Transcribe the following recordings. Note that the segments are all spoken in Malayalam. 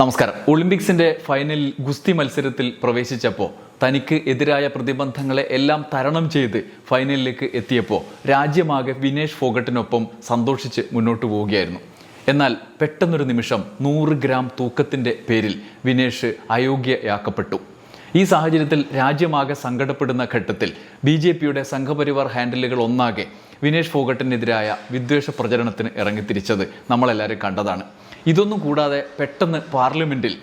നമസ്കാരം. ഒളിമ്പിക്സിന്റെ ഫൈനലിൽ ഗുസ്തി മത്സരത്തിൽ പ്രവേശിച്ചപ്പോൾ തനിക്ക് എതിരായ പ്രതിബന്ധങ്ങളെ എല്ലാം തരണം ചെയ്ത് ഫൈനലിലേക്ക് എത്തിയപ്പോൾ രാജ്യമാകെ വിനേഷ് ഫോഗട്ടിനൊപ്പം സന്തോഷിച്ച് മുന്നോട്ട് പോവുകയായിരുന്നു. എന്നാൽ പെട്ടെന്നൊരു നിമിഷം നൂറ് ഗ്രാം തൂക്കത്തിന്റെ പേരിൽ വിനേഷ് അയോഗ്യയാക്കപ്പെട്ടു. ഈ സാഹചര്യത്തിൽ രാജ്യമാകെ സങ്കടപ്പെടുന്ന ഘട്ടത്തിൽ ബി ജെ പിയുടെ സംഘപരിവാർ ഹാൻഡിലുകൾ ഒന്നാകെ വിനേഷ് ഫോഗട്ടിനെതിരായ വിദ്വേഷ പ്രചരണത്തിന് ഇറങ്ങിത്തിരിച്ചത് നമ്മളെല്ലാവരും കണ്ടതാണ്. ഇതൊന്നും കൂടാതെ പെട്ടെന്ന് പാർലമെന്റിൽ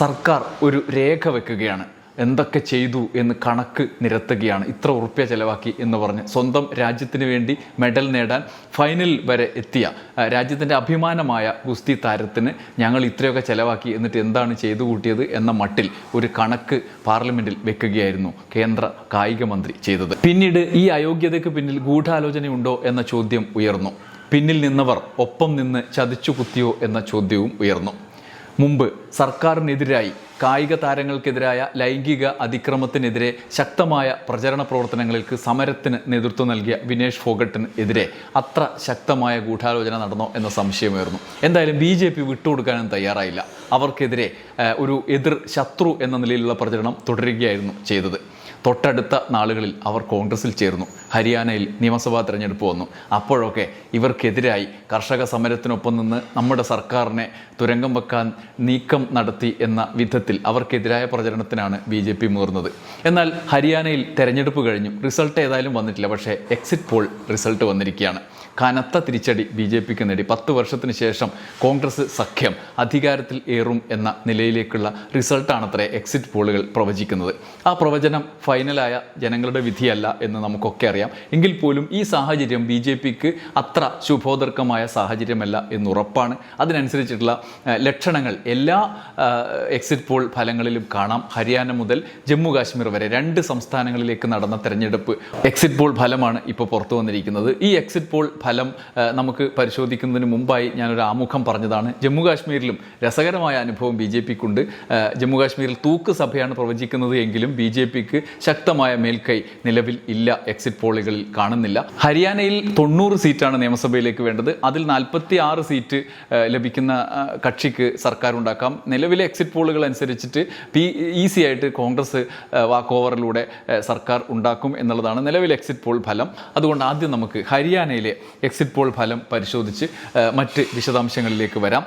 സർക്കാർ ഒരു രേഖ വെക്കുകയാണ്. എന്തൊക്കെ ചെയ്തു എന്ന് കണക്ക് നിരത്തുകയാണ്. ഇത്ര ഉറുപ്പ്യ ചെലവാക്കി എന്ന് പറഞ്ഞ് സ്വന്തം രാജ്യത്തിന് വേണ്ടി മെഡൽ നേടാൻ ഫൈനൽ വരെ എത്തിയ രാജ്യത്തിന്റെ അഭിമാനമായ ഗുസ്തി താരത്തിന് ഞങ്ങൾ ഇത്രയൊക്കെ ചെലവാക്കി എന്നിട്ട് എന്താണ് ചെയ്തു കൂട്ടിയത് എന്ന മട്ടിൽ ഒരു കണക്ക് പാർലമെന്റിൽ വെക്കുകയായിരുന്നു കേന്ദ്ര കായിക മന്ത്രി ചെയ്തത്. പിന്നീട് ഈ അയോഗ്യതയ്ക്ക് പിന്നിൽ ഗൂഢാലോചനയുണ്ടോ എന്ന ചോദ്യം ഉയർന്നു. പിന്നിൽ നിന്നവർ ഒപ്പം നിന്ന് ചതിച്ചു കുത്തിയോ എന്ന ചോദ്യവും ഉയർന്നു. മുമ്പ് സർക്കാരിനെതിരായി കായിക താരങ്ങൾക്കെതിരായ ലൈംഗിക അതിക്രമത്തിനെതിരെ ശക്തമായ പ്രചരണ പ്രവർത്തനങ്ങൾക്ക് സമരത്തിന് നേതൃത്വം നൽകിയ വിനേഷ് ഫോഗട്ടിന് എതിരെ അത്ര ശക്തമായ ഗൂഢാലോചന നടന്നോ എന്ന സംശയമായിരുന്നു എന്തായാലും ബി ജെ പി വിട്ടുകൊടുക്കാനും തയ്യാറായില്ല. അവർക്കെതിരെ ഒരു എതിർ ശത്രു എന്ന നിലയിലുള്ള പ്രചരണം തുടരുകയായിരുന്നു ചെയ്തത്. തൊട്ടടുത്ത നാളുകളിൽ അവർ കോൺഗ്രസിൽ ചേർന്നു. ഹരിയാനയിൽ നിയമസഭാ തെരഞ്ഞെടുപ്പ് വന്നു. അപ്പോഴൊക്കെ ഇവർക്കെതിരായി കർഷക സമരത്തിനൊപ്പം നിന്ന് നമ്മുടെ സർക്കാരിനെ തുരങ്കം വെക്കാൻ നീക്കം നടത്തി എന്ന വിധത്തിൽ അവർക്കെതിരായ പ്രചരണത്തിനാണ് ബി ജെ പി മുതിർന്നത്. എന്നാൽ ഹരിയാനയിൽ തെരഞ്ഞെടുപ്പ് കഴിഞ്ഞു. റിസൾട്ട് ഏതായാലും വന്നിട്ടില്ല. പക്ഷേ എക്സിറ്റ് പോൾ റിസൾട്ട് വന്നിരിക്കുകയാണ്. കനത്ത തിരിച്ചടി ബി ജെ പിക്ക് നേടി. പത്ത് വർഷത്തിന് ശേഷം കോൺഗ്രസ് സഖ്യം അധികാരത്തിൽ ഏറും എന്ന നിലയിലേക്കുള്ള റിസൾട്ടാണത്രേ എക്സിറ്റ് പോളുകൾ പ്രവചിക്കുന്നത്. ആ പ്രവചനം ഫൈനലായ ജനങ്ങളുടെ വിധിയല്ല എന്ന് നമുക്കൊക്കെ അറിയാം. എങ്കിൽ പോലും ഈ സാഹചര്യം ബി ജെ പിക്ക് അത്ര ശുഭോദർക്കമായ സാഹചര്യമല്ല എന്ന് ഉറപ്പാണ് അതിനനുസരിച്ചിട്ടുള്ള ലക്ഷണങ്ങൾ എല്ലാ എക്സിറ്റ് പോൾ ഫലങ്ങളിലും കാണാം. ഹരിയാന മുതൽ ജമ്മു കാശ്മീർ വരെ രണ്ട് സംസ്ഥാനങ്ങളിലേക്ക് നടന്ന തെരഞ്ഞെടുപ്പ് എക്സിറ്റ് പോൾ ഫലമാണ് ഇപ്പോൾ പുറത്തു വന്നിരിക്കുന്നത്. ഈ എക്സിറ്റ് പോൾ ഫലം നമുക്ക് പരിശോധിക്കുന്നതിന് മുമ്പായി ഞാനൊരു ആമുഖം പറഞ്ഞതാണ്. ജമ്മു കാശ്മീരിലും രസകരമായ അനുഭവം ബി ജെ പിക്കുണ്ട്. ജമ്മു കാശ്മീരിൽ തൂക്ക് സഭയാണ് പ്രവചിക്കുന്നത് എങ്കിലും ബി ജെ പിക്ക് ശക്തമായ മേൽക്കൈ നിലവിൽ ഇല്ല എക്സിറ്റ് പോളുകളിൽ കാണുന്നില്ല. ഹരിയാനയിൽ തൊണ്ണൂറ് സീറ്റാണ് നിയമസഭയിലേക്ക് വേണ്ടത്. അതിൽ നാൽപ്പത്തി ആറ് സീറ്റ് ലഭിക്കുന്ന കക്ഷിക്ക് സർക്കാർ ഉണ്ടാക്കാം നിലവിലെ എക്സിറ്റ് പോളുകൾ അനുസരിച്ചിട്ട് പി ഈസി ആയിട്ട് കോൺഗ്രസ് വാക്ക് ഓവറിലൂടെ സർക്കാർ ഉണ്ടാക്കും എന്നുള്ളതാണ് നിലവിലെ എക്സിറ്റ് പോൾ ഫലം. അതുകൊണ്ട് ആദ്യം നമുക്ക് ഹരിയാനയിലെ എക്സിറ്റ് പോൾ ഫലം പരിശോധിച്ച് മറ്റ് വിശദാംശങ്ങളിലേക്ക് വരാം.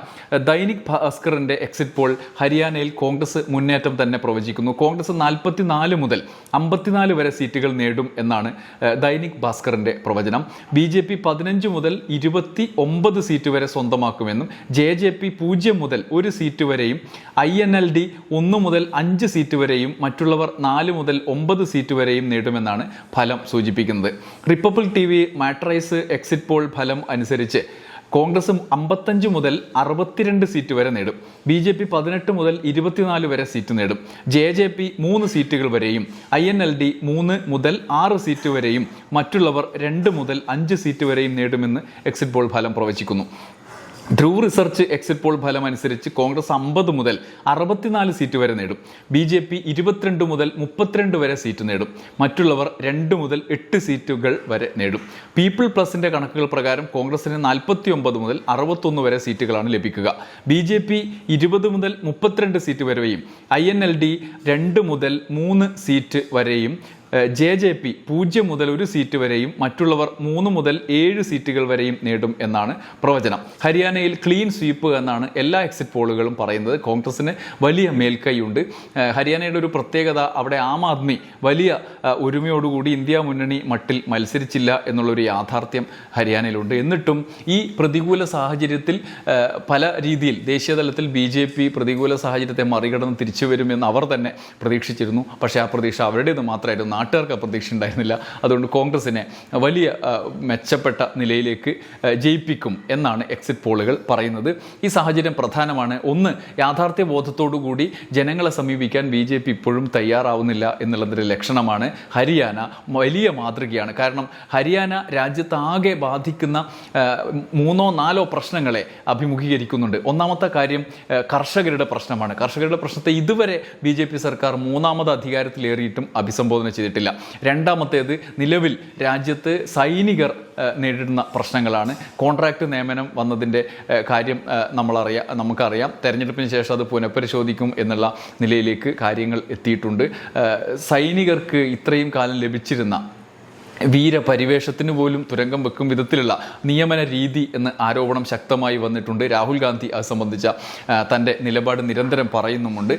ദൈനിക് ഭാസ്കറിന്റെ എക്സിറ്റ് പോൾ ഹരിയാനയിൽ കോൺഗ്രസ് മുന്നേറ്റം തന്നെ പ്രവചിക്കുന്നു. കോൺഗ്രസ് നാൽപ്പത്തി നാല് മുതൽ അമ്പത്തിനാല് വരെ സീറ്റുകൾ നേടും എന്നാണ് ദൈനിക് ഭാസ്കറിന്റെ പ്രവചനം. ബി ജെ പി പതിനഞ്ച് മുതൽ ഇരുപത്തി ഒമ്പത് സീറ്റ് വരെ സ്വന്തമാക്കുമെന്നും ജെ ജെ പി പൂജ്യം മുതൽ ഒരു സീറ്റ് വരെയും ഐ എൻ എൽ ഡി ഒന്ന് മുതൽ അഞ്ച് സീറ്റ് വരെയും മറ്റുള്ളവർ നാല് മുതൽ ഒമ്പത് സീറ്റ് വരെയും നേടുമെന്നാണ് ഫലം സൂചിപ്പിക്കുന്നത്. Republic T V Matrize exit poll ഫലം അനുസരിച്ച് കോൺഗ്രസും അമ്പത്തഞ്ച് മുതൽ അറുപത്തിരണ്ട് സീറ്റ് വരെ നേടും. ബി ജെ പി പതിനെട്ട് മുതൽ ഇരുപത്തിനാല് വരെ സീറ്റ് നേടും. ജെ ജെ പി മൂന്ന് സീറ്റുകൾ വരെയും ഐ എൻ എൽ ഡി മൂന്ന് മുതൽ ആറ് സീറ്റ് വരെയും മറ്റുള്ളവർ രണ്ട് മുതൽ അഞ്ച് സീറ്റ് വരെയും നേടുമെന്ന് എക്സിറ്റ് പോൾ ഫലം പ്രവചിക്കുന്നു. ധ്രുവ് റിസർച്ച് എക്സിറ്റ് പോൾ ഫലം അനുസരിച്ച് കോൺഗ്രസ് അമ്പത് മുതൽ അറുപത്തിനാല് സീറ്റ് വരെ നേടും. ബി ജെ പി ഇരുപത്തിരണ്ട് മുതൽ മുപ്പത്തിരണ്ട് വരെ സീറ്റ് നേടും. മറ്റുള്ളവർ രണ്ട് മുതൽ എട്ട് സീറ്റുകൾ വരെ നേടും. പീപ്പിൾ പ്ലസിന്റെ കണക്കുകൾ പ്രകാരം കോൺഗ്രസിന് നാൽപ്പത്തി ഒമ്പത് മുതൽ അറുപത്തൊന്ന് വരെ സീറ്റുകളാണ് ലഭിക്കുക. ബി ജെ പി ഇരുപത് മുതൽ മുപ്പത്തിരണ്ട് സീറ്റ് വരെയും ഐ എൻ എൽ ഡി രണ്ട് മുതൽ മൂന്ന് സീറ്റ് വരെയും ജെ ജെ പി പൂജ്യം മുതൽ ഒരു സീറ്റ് വരെയും മറ്റുള്ളവർ മൂന്ന് മുതൽ ഏഴ് സീറ്റുകൾ വരെയും നേടും എന്നാണ് പ്രവചനം. ഹരിയാനയിൽ ക്ലീൻ സ്വീപ്പ് എന്നാണ് എല്ലാ എക്സിറ്റ് പോളുകളും പറയുന്നത്. കോൺഗ്രസിന് വലിയ മേൽക്കൈയുണ്ട്. ഹരിയാനയുടെ ഒരു പ്രത്യേകത അവിടെ ആം ആദ്മി വലിയ ഒരുമയോടുകൂടി ഇന്ത്യ മുന്നണി മട്ടിൽ മത്സരിച്ചില്ല എന്നുള്ളൊരു യാഥാർത്ഥ്യം ഹരിയാനയിലുണ്ട്. എന്നിട്ടും ഈ പ്രതികൂല സാഹചര്യത്തിൽ പല രീതിയിൽ ദേശീയ തലത്തിൽ ബി ജെ പി പ്രതികൂല സാഹചര്യത്തെ മറികടന്ന് തിരിച്ചു വരുമെന്ന് അവർ തന്നെ പ്രതീക്ഷിച്ചിരുന്നു. പക്ഷേ ആ പ്രതീക്ഷ അവരുടേത് മാത്രമായിരുന്നു. നാട്ടുകാർക്ക് പ്രതീക്ഷ ഉണ്ടായിരുന്നില്ല. അതുകൊണ്ട് കോൺഗ്രസിനെ വലിയ മെച്ചപ്പെട്ട നിലയിലേക്ക് ജയിപ്പിക്കും എന്നാണ് എക്സിറ്റ് പോളുകൾ പറയുന്നത്. ഈ സാഹചര്യം പ്രധാനമാണ്. ഒന്ന് യാഥാർത്ഥ്യ ബോധത്തോടുകൂടി ജനങ്ങളെ സമീപിക്കാൻ ബി ജെ പി ഇപ്പോഴും തയ്യാറാവുന്നില്ല എന്നുള്ളതിന്റെ ലക്ഷണമാണ് ഹരിയാന. വലിയ മാതൃകയാണ്. കാരണം ഹരിയാന രാജ്യത്താകെ ബാധിക്കുന്ന മൂന്നോ നാലോ പ്രശ്നങ്ങളെ അഭിമുഖീകരിക്കുന്നുണ്ട്. ഒന്നാമത്തെ കാര്യം കർഷകരുടെ പ്രശ്നമാണ്. കർഷകരുടെ പ്രശ്നത്തെ ഇതുവരെ ബി സർക്കാർ മൂന്നാമത് അധികാരത്തിലേറിയിട്ടും അഭിസംബോധന ചെയ്തിട്ടില്ല. ചെയ്തിട്ടില്ല. രണ്ടാമത്തേത് നിലവിൽ രാജ്യത്ത് സൈനികർ നേരിടുന്ന പ്രശ്നങ്ങളാണ്. കോൺട്രാക്ട് നിയമനം വന്നതിന്റെ കാര്യം നമ്മളറിയാം നമുക്കറിയാം. തെരഞ്ഞെടുപ്പിന് ശേഷം അത് പുനഃപരിശോധിക്കും എന്നുള്ള നിലയിലേക്ക് കാര്യങ്ങൾ എത്തിയിട്ടുണ്ട്. സൈനികർക്ക് ഇത്രയും കാലം ലഭിച്ചിരുന്ന വീരപരിവേഷത്തിന് പോലും തുരങ്കം വെക്കും വിധത്തിലുള്ള നിയമന രീതി എന്ന ആരോപണം ശക്തമായി വന്നിട്ടുണ്ട്. രാഹുൽ ഗാന്ധി അത് സംബന്ധിച്ച തന്റെ നിലപാട് നിരന്തരം പറയുന്നുമുണ്ട്.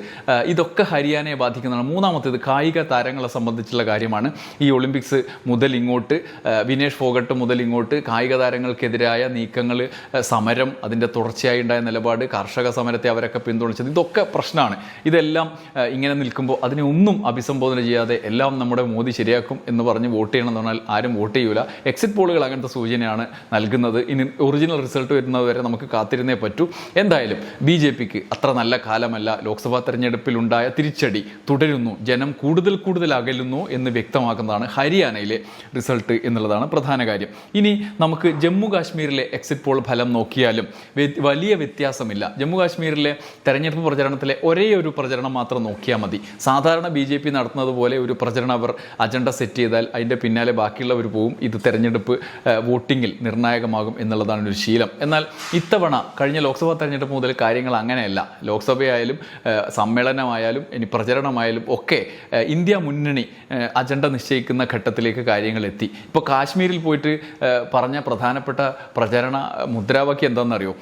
ഇതൊക്കെ ഹരിയാനയെ ബാധിക്കുന്നതാണ്. മൂന്നാമത്തേത് കായിക താരങ്ങളെ സംബന്ധിച്ചുള്ള കാര്യമാണ്. ഈ ഒളിമ്പിക്സ് മുതൽ ഇങ്ങോട്ട് വിനേഷ് ഫോഗട്ട് മുതൽ ഇങ്ങോട്ട് കായിക താരങ്ങൾക്കെതിരായ നീക്കങ്ങൾ സമരം അതിന്റെ തുടർച്ചയായി ഉണ്ടായ നിലപാട് കർഷക സമരത്തെ അവരൊക്കെ പിന്തുണച്ചത് ഇതൊക്കെ പ്രശ്നമാണ്. ഇതെല്ലാം ഇങ്ങനെ നിൽക്കുമ്പോൾ അതിനെ ഒന്നും അഭിസംബോധന ചെയ്യാതെ എല്ലാം നമ്മുടെ മോദി ശരിയാക്കും എന്ന് പറഞ്ഞ് വോട്ട് ചെയ്യണം എന്ന് പറഞ്ഞാൽ ആരും വോട്ട് ചെയ്യൂല. എക്സിറ്റ് പോളുകൾ അങ്ങനത്തെ സൂചനയാണ് നൽകുന്നത്. ഇനി ഒറിജിനൽ റിസൾട്ട് വരുന്നത് വരെ നമുക്ക് കാത്തിരുന്നേ പറ്റൂ. എന്തായാലും ബി ജെ പിക്ക് അത്ര നല്ല കാലമല്ല. ലോക്സഭാ തെരഞ്ഞെടുപ്പിലുണ്ടായ തിരിച്ചടി തുടരുന്നു. ജനം കൂടുതൽ കൂടുതൽ അകലുന്നു എന്ന് വ്യക്തമാക്കുന്നതാണ് ഹരിയാനയിലെ റിസൾട്ട് എന്നുള്ളതാണ് പ്രധാന കാര്യം. ഇനി നമുക്ക് ജമ്മു കാശ്മീരിലെ എക്സിറ്റ് പോൾ ഫലം നോക്കിയാലും വലിയ വ്യത്യാസമില്ല. ജമ്മു കാശ്മീരിലെ തെരഞ്ഞെടുപ്പ് പ്രചരണത്തിലെ ഒരേ ഒരു പ്രചരണം മാത്രം നോക്കിയാൽ മതി. സാധാരണ ബി നടത്തുന്നത് പോലെ ഒരു പ്രചരണം അവർ അജണ്ട സെറ്റ് ചെയ്താൽ അതിന്റെ പിന്നാലെ ബാക്കിയുള്ളവർ പോവും. ഇത് തെരഞ്ഞെടുപ്പ് വോട്ടിങ്ങിൽ നിർണായകമാകും എന്നുള്ളതാണ് ഒരു ശീലം. എന്നാൽ ഇത്തവണ കഴിഞ്ഞ ലോക്സഭാ തെരഞ്ഞെടുപ്പ് മുതൽ കാര്യങ്ങൾ അങ്ങനെയല്ല. ലോക്സഭയായാലും സമ്മേളനമായാലും ഇനി പ്രചരണമായാലും ഒക്കെ ഇന്ത്യ മുന്നണി അജണ്ട നിശ്ചയിക്കുന്ന ഘട്ടത്തിലേക്ക് കാര്യങ്ങൾ എത്തി. ഇപ്പോൾ കാശ്മീരിൽ പോയിട്ട് പറഞ്ഞ പ്രധാനപ്പെട്ട പ്രചരണ മുദ്രാവാക്യം എന്താണെന്നറിയോ?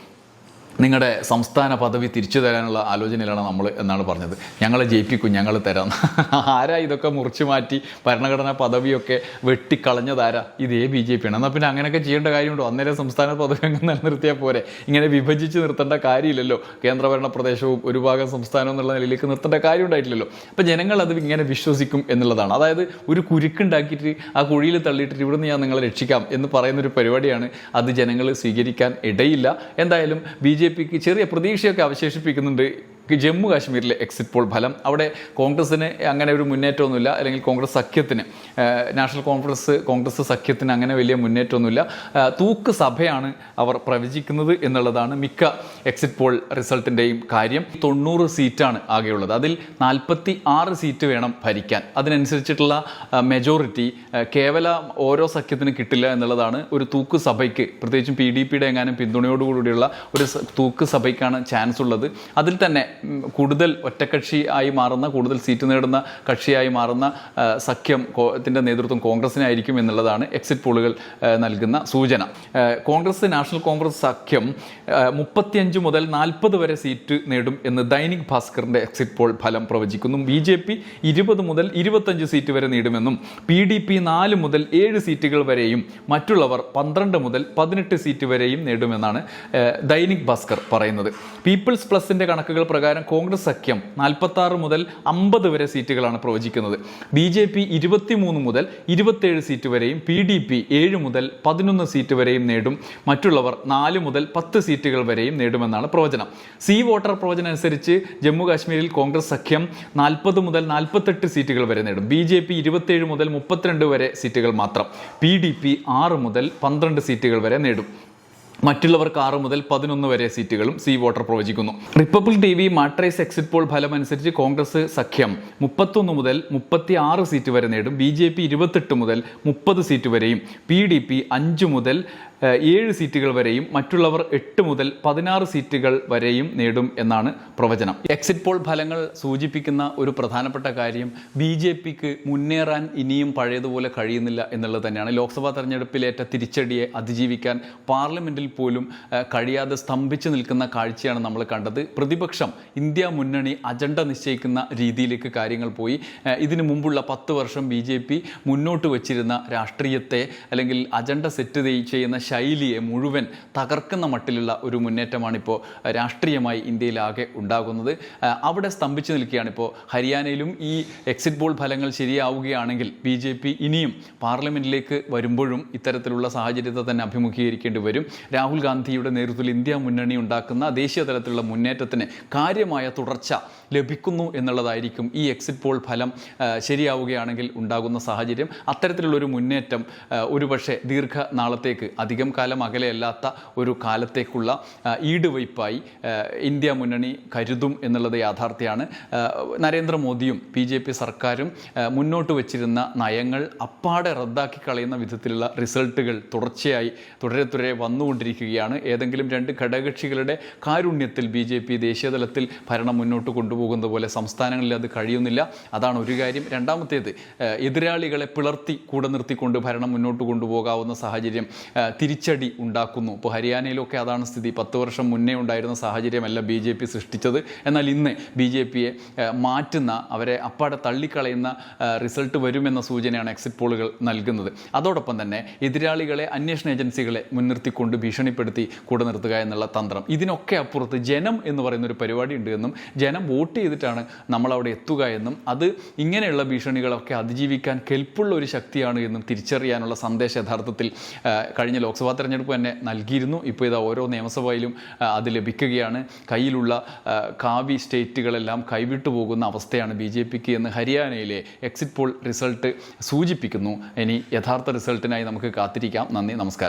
നിങ്ങളുടെ സംസ്ഥാന പദവി തിരിച്ചു തരാനുള്ള ആലോചനയിലാണ് നമ്മൾ എന്നാണ് പറഞ്ഞത്. ഞങ്ങളെ ജയിപ്പിക്കും ഞങ്ങൾ തരാം. ആരാ ഇതൊക്കെ മുറിച്ചു മാറ്റി ഭരണഘടനാ പദവിയൊക്കെ വെട്ടിക്കളഞ്ഞതാരാ ഇതേ ബി ജെ പി ആണ്. എന്നാൽ പിന്നെ അങ്ങനെയൊക്കെ ചെയ്യേണ്ട കാര്യമുണ്ടോ? അന്നേരം സംസ്ഥാന പദവി അങ്ങ് നിലനിർത്തിയാൽ പോരെ. ഇങ്ങനെ വിഭജിച്ച് നിർത്തേണ്ട കാര്യമില്ലല്ലോ. കേന്ദ്രഭരണ പ്രദേശവും ഒരു ഭാഗം സംസ്ഥാനവും എന്നുള്ള നിലയിലേക്ക് നിർത്തേണ്ട കാര്യം ഉണ്ടായിട്ടില്ലല്ലോ. അപ്പം ജനങ്ങൾ അത് ഇങ്ങനെ വിശ്വസിക്കും എന്നുള്ളതാണ്. അതായത് ഒരു കുരുക്കുണ്ടാക്കിയിട്ട് ആ കുഴിയിൽ തള്ളിയിട്ട് ഇവിടുന്ന് ഞാൻ നിങ്ങളെ രക്ഷിക്കാം എന്ന് പറയുന്നൊരു പരിപാടിയാണ് അത് ജനങ്ങൾ സ്വീകരിക്കാൻ ഇടയില്ല. എന്തായാലും ബി ജെ പിക്ക് ചെറിയ പ്രതീക്ഷയൊക്കെ അവശേഷിപ്പിക്കുന്നുണ്ട്. ജമ്മു കാശ്മീരിലെ എക്സിറ്റ് പോൾ ഫലം. അവിടെ കോൺഗ്രസ്സിന് അങ്ങനെ ഒരു മുന്നേറ്റമൊന്നുമില്ല. അല്ലെങ്കിൽ കോൺഗ്രസ് സഖ്യത്തിന് നാഷണൽ കോൺഫറൻസ് കോൺഗ്രസ് സഖ്യത്തിന് അങ്ങനെ വലിയ മുന്നേറ്റമൊന്നുമില്ല. തൂക്ക് സഭയാണ് അവർ പ്രവചിക്കുന്നത് എന്നുള്ളതാണ് മിക്ക എക്സിറ്റ് പോൾ റിസൾട്ടിന്റെയും കാര്യം. തൊണ്ണൂറ് സീറ്റാണ് ആകെയുള്ളത്. അതിൽ നാൽപ്പത്തി ആറ് സീറ്റ് വേണം ഭരിക്കാൻ. അതിനനുസരിച്ചിട്ടുള്ള മെജോറിറ്റി കേവല ഓരോ സഖ്യത്തിന് കിട്ടില്ല എന്നുള്ളതാണ് ഒരു തൂക്ക് സഭയ്ക്ക് പ്രത്യേകിച്ചും പി ഡി പിയുടെ എങ്ങാനും പിന്തുണയോടുകൂടിയുള്ള ഒരു തൂക്ക് സഭയ്ക്കാണ് ചാൻസ് ഉള്ളത്. അതിൽ തന്നെ കൂടുതൽ ഒറ്റക്കക്ഷി ആയി മാറുന്ന കൂടുതൽ സീറ്റ് നേടുന്ന കക്ഷിയായി മാറുന്ന സഖ്യം ത്തിന്റെ നേതൃത്വം കോൺഗ്രസിനായിരിക്കും എന്നുള്ളതാണ് എക്സിറ്റ് പോളുകൾ നൽകുന്ന സൂചന. കോൺഗ്രസ് നാഷണൽ കോൺഗ്രസ് സഖ്യം മുപ്പത്തിയഞ്ച് മുതൽ നാൽപ്പത് വരെ സീറ്റ് നേടും എന്ന് ദൈനിക് ഭാസ്കറിന്റെ എക്സിറ്റ് പോൾ ഫലം പ്രവചിക്കുന്നു. ബി ജെ പി ഇരുപത് മുതൽ ഇരുപത്തഞ്ച് സീറ്റ് വരെ നേടുമെന്നും പി ഡി പി നാല് മുതൽ ഏഴ് സീറ്റുകൾ വരെയും മറ്റുള്ളവർ പന്ത്രണ്ട് മുതൽ പതിനെട്ട് സീറ്റ് വരെയും നേടുമെന്നാണ് ദൈനിക് ഭാസ്കർ പറയുന്നത്. പീപ്പിൾസ് പ്ലസിന്റെ കണക്കുകൾ പ്രകാരം കോൺഗ്രസ് സഖ്യം നാൽപ്പത്തി മുതൽ അമ്പത് വരെ സീറ്റുകളാണ് പ്രവചിക്കുന്നത്. ബി ജെ പി ഇരുപത്തിമൂന്ന് മുതൽ ഇരുപത്തേഴ് സീറ്റ് വരെയും പി ഡി പി ഏഴ് മുതൽ പതിനൊന്ന് സീറ്റ് വരെയും നേടും. മറ്റുള്ളവർ നാല് മുതൽ പത്ത് സീറ്റുകൾ വരെയും നേടുമെന്നാണ് പ്രവചനം. സി വോട്ടർ പ്രവചനം അനുസരിച്ച് ജമ്മു കാശ്മീരിൽ കോൺഗ്രസ് സഖ്യം നാൽപ്പത് മുതൽ നാൽപ്പത്തെട്ട് സീറ്റുകൾ വരെ നേടും. ബി ജെ പി ഇരുപത്തേഴ് മുതൽ മുപ്പത്തിരണ്ട് വരെ സീറ്റുകൾ മാത്രം. പി ഡി പി ആറ് മുതൽ പന്ത്രണ്ട് സീറ്റുകൾ വരെ നേടും. മറ്റുള്ളവർക്ക് ആറ് മുതൽ പതിനൊന്ന് വരെ സീറ്റുകളും സി വോട്ടർ പ്രവചിക്കുന്നു. Republic T V Matrize exit poll ഫലം അനുസരിച്ച് കോൺഗ്രസ് സഖ്യം മുപ്പത്തൊന്ന് മുതൽ മുപ്പത്തി ആറ് സീറ്റ് വരെ നേടും. ബി ജെ പി ഇരുപത്തെട്ട് മുതൽ മുപ്പത് സീറ്റ് വരെയും. പി ഡി പി അഞ്ച് മുതൽ ഏഴ് സീറ്റുകൾ വരെയും മറ്റുള്ളവർ എട്ട് മുതൽ പതിനാറ് സീറ്റുകൾ വരെയും നേടും എന്നാണ് പ്രവചനം. എക്സിറ്റ് പോൾ ഫലങ്ങൾ സൂചിപ്പിക്കുന്ന ഒരു പ്രധാനപ്പെട്ട കാര്യം ബി ജെ പിക്ക് മുന്നേറാൻ ഇനിയും പഴയതുപോലെ കഴിയുന്നില്ല എന്നുള്ളത് തന്നെയാണ്. ലോക്സഭാ തെരഞ്ഞെടുപ്പിലേറ്റ തിരിച്ചടിയെ അതിജീവിക്കാൻ പാർലമെന്റിൽ പോലും കഴിയാതെ സ്തംഭിച്ചു നിൽക്കുന്ന കാഴ്ചയാണ് നമ്മൾ കണ്ടത്. പ്രതിപക്ഷം ഇന്ത്യ മുന്നണി അജണ്ട നിശ്ചയിക്കുന്ന രീതിയിലേക്ക് കാര്യങ്ങൾ പോയി. ഇതിനു മുമ്പുള്ള പത്ത് വർഷം ബി മുന്നോട്ട് വച്ചിരുന്ന രാഷ്ട്രീയത്തെ അല്ലെങ്കിൽ അജണ്ട സെറ്റ് ചെയ്- ചെയ്യുന്ന ശൈലിയെ മുഴുവൻ തകർക്കുന്ന മട്ടിലുള്ള ഒരു മുന്നേറ്റമാണ് ഇപ്പോൾ രാഷ്ട്രീയമായി ഇന്ത്യയിലാകെ ഉണ്ടാകുന്നത്. അവിടെ സ്തംഭിച്ചു നിൽക്കുകയാണ് ഇപ്പോൾ ഹരിയാനയിലും ഈ എക്സിറ്റ് പോൾ ഫലങ്ങൾ ശരിയാവുകയാണെങ്കിൽ ബി ജെ പി ഇനിയും പാർലമെന്റിലേക്ക് വരുമ്പോഴും ഇത്തരത്തിലുള്ള സാഹചര്യത്തെ തന്നെ അഭിമുഖീകരിക്കേണ്ടി വരും. രാഹുൽ ഗാന്ധിയുടെ നേതൃത്വത്തിൽ ഇന്ത്യ മുന്നണി ഉണ്ടാക്കുന്ന ദേശീയ തലത്തിലുള്ള മുന്നേറ്റത്തിന് കാര്യമായ തുടർച്ച ലഭിക്കുന്നു എന്നുള്ളതായിരിക്കും ഈ എക്സിറ്റ് പോൾ ഫലം ശരിയാവുകയാണെങ്കിൽ ഉണ്ടാകുന്ന സാഹചര്യം. അത്തരത്തിലുള്ള ഒരു മുന്നേറ്റം ഒരുപക്ഷെ ദീർഘനാളത്തേക്ക് അധികം കാലം അകലെയല്ലാത്ത ഒരു കാലത്തേക്കുള്ള ഈടുവയ്പായി ഇന്ത്യ മുന്നണി കരുതും എന്നുള്ളത് യാഥാർത്ഥ്യമാണ്. നരേന്ദ്രമോദിയും ബി ജെ പി സർക്കാരും മുന്നോട്ട് വച്ചിരുന്ന നയങ്ങൾ അപ്പാടെ റദ്ദാക്കി കളയുന്ന വിധത്തിലുള്ള റിസൾട്ടുകൾ തുടർച്ചയായി തുടരെ തുടരെ വന്നുകൊണ്ടിരിക്കുകയാണ്. ഏതെങ്കിലും രണ്ട് ഘടകകക്ഷികളുടെ കാരുണ്യത്തിൽ ബി ജെ പി ദേശീയതലത്തിൽ ഭരണം മുന്നോട്ട് കൊണ്ടുപോകുന്നത് പോലെ സംസ്ഥാനങ്ങളിൽ അത് കഴിയുന്നില്ല. അതാണ് ഒരു കാര്യം. രണ്ടാമത്തേത് എതിരാളികളെ പിളർത്തി കൂടെ നിർത്തിക്കൊണ്ട് ഭരണം മുന്നോട്ട് കൊണ്ടുപോകാവുന്ന സാഹചര്യം തിരിച്ചടി ഉണ്ടാക്കുന്നു. ഇപ്പോൾ ഹരിയാനയിലൊക്കെ അതാണ് സ്ഥിതി. പത്ത് വർഷം മുന്നേ ഉണ്ടായിരുന്ന സാഹചര്യമല്ല ബി ജെ പി സൃഷ്ടിച്ചത്. എന്നാൽ ഇന്ന് ബി ജെ പിയെ മാറ്റുന്ന അവരെ അപ്പാടെ തള്ളിക്കളയുന്ന റിസൾട്ട് വരുമെന്ന സൂചനയാണ് എക്സിറ്റ് പോളുകൾ നൽകുന്നത്. അതോടൊപ്പം തന്നെ എതിരാളികളെ അന്വേഷണ ഏജൻസികളെ മുൻനിർത്തിക്കൊണ്ട് ഭീഷണിപ്പെടുത്തി കൂടെ നിർത്തുക എന്നുള്ള തന്ത്രം. ഇതിനൊക്കെ അപ്പുറത്ത് ജനം എന്ന് പറയുന്ന ഒരു പരിപാടി ഉണ്ട് എന്നും ജനം വോട്ട് ചെയ്തിട്ടാണ് നമ്മൾ അവിടെ എത്തുക എന്നും അത് ഇങ്ങനെയുള്ള ഭീഷണികളൊക്കെ അതിജീവിക്കാൻ കെൽപ്പുള്ള ഒരു ശക്തിയാണ് എന്നും തിരിച്ചറിയാനുള്ള സന്ദേശം യഥാർത്ഥത്തിൽ കഴിഞ്ഞ ലോക്സഭാ തെരഞ്ഞെടുപ്പ് തന്നെ നൽകിയിരുന്നു. ഇപ്പോൾ ഇതാ ഓരോ നിയമസഭയിലും അത് ലഭിക്കുകയാണ്. കയ്യിലുള്ള കാവി സ്റ്റേറ്റുകളെല്ലാം കൈവിട്ടു പോകുന്ന അവസ്ഥയാണ് ബി ജെ പിക്ക് എന്ന് ഹരിയാനയിലെ എക്സിറ്റ് പോൾ റിസൾട്ട് സൂചിപ്പിക്കുന്നു. ഇനി യഥാർത്ഥ റിസൾട്ടിനായി നമുക്ക് കാത്തിരിക്കാം. നന്ദി നമസ്കാരം.